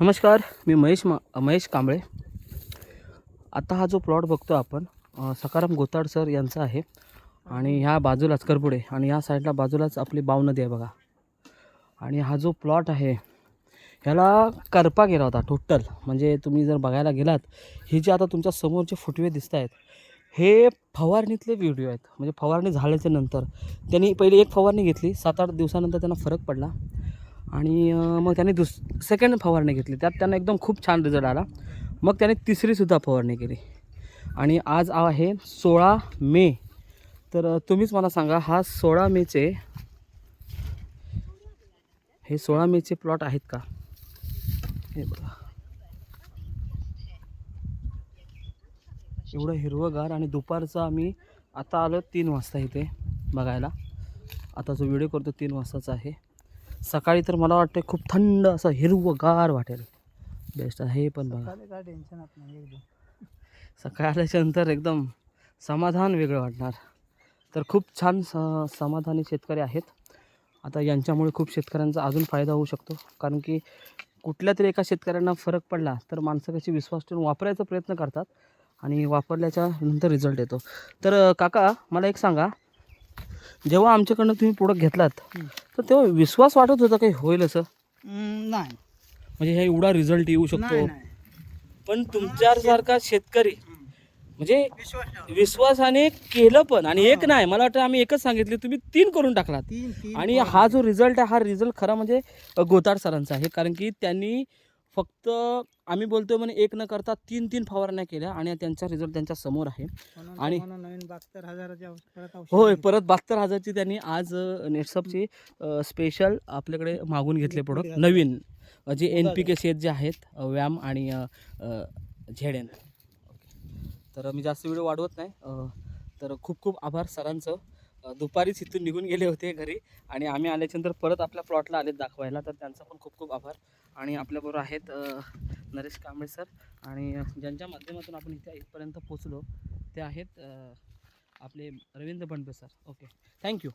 नमस्कार मी महेश मा महेश कांबळे. आता हा जो प्लॉट बघतो आपण सकाराम गोताड सर यांचा आहे आणि ह्या बाजूलाच करपुडे आणि ह्या साईडला बाजूलाच आपली बाव नदी आहे बघा. आणि हा जो प्लॉट आहे ह्याला करपा गेला होता टोटल म्हणजे तुम्ही जर बघायला गेलात ही जे आता तुमच्या समोरचे फुटवे दिसत आहेत हे फवारणीतले व्हिडिओ आहेत. म्हणजे फवारणी झाल्याच्यानंतर त्यांनी पहिली एक फवारणी घेतली सात आठ दिवसानंतर त्यांना फरक पडला. आणि मग त्याने दुस सेकंड फवारणी घेतली. त्यात त्यांना एकदम खूप छान रिझल्ट आला. मग त्याने तिसरीसुद्धा फवारणी केली. आणि आज आहे सोळा मे. तर तुम्हीच मला सांगा हा सोळा मेचे हे सोळा मेचे प्लॉट आहेत का? हे बघा. एवढं हिरवंगार आणि दुपारचं आम्ही आता आलो तीन वाजता इथे बघायला. आता जो व्हिडिओ करतो तीन वाजताचा आहे. सकाळी तर मला वाटतं खूप थंड असं हिरवंगार वाटेल. बेस्ट आहे हे पण बघा. काय टेन्शन एकदम. सकाळी आल्याच्यानंतर एकदम समाधान वेगळं वाटणार. तर खूप छान स समाधानी शेतकरी आहेत. आता यांच्यामुळे खूप शेतकऱ्यांचा अजून फायदा होऊ शकतो. कारण की कुठल्या तरी एका शेतकऱ्यांना फरक पडला तर माणसं कशी विश्वास ठेवून वापरायचा प्रयत्न करतात आणि वापरल्याच्या नंतर रिझल्ट येतो. तर काका मला एक सांगा जेव्हा आमच्याकडनं तुम्ही प्रोडक्ट घेतलात. तर तेव्हा विश्वास वाटत होता काही होईल असं? नाही. म्हणजे हे एवढा रिझल्ट येऊ शकतो. नाही नाही. पण तुमच्यासारखा शेतकरी म्हणजे. विश्वासाने केलं पण आणि एक नाही मला वाटतं आम्ही एकच सांगितले तुम्ही तीन करून टाकलात. आणि हा जो रिझल्ट आहे हा रिझल्ट खरा म्हणजे गोताड सरांचा आहे कारण की त्यांनी फक्त आम्ही बोलतोय म्हणे एक न करता तीन तीन फवारण्या केल्या आणि त्यांचा रिझल्ट त्यांच्यासमोर आहे. आणि- नवीन बहात्तर होय. परत बहात्तर हजारची त्यांनी आज नेटसपची स्पेशल आपल्याकडे मागून घेतले प्रोडक्ट नवीन जे एन पी के शेत जे आहेत व्यायाम आणि झेड एन तर मी जास्त व्हिडिओ वाढवत नाही. तर खूप खूप आभार सरांचं. दुपारीच इथून निघून गेले होते घरी आणि आम्ही आल्याच्यानंतर परत आपल्या प्लॉटला आलेत दाखवायला. तर त्यांचा पण खूप खूप आभार. आणि आपल्याबरोबर आहेत नरेश कांबळे सर. आणि ज्यांच्या माध्यमातून आपण इथे इथपर्यंत पोचलो ते आहेत आपले Ravindra Bandbe sir. Okay. Thank you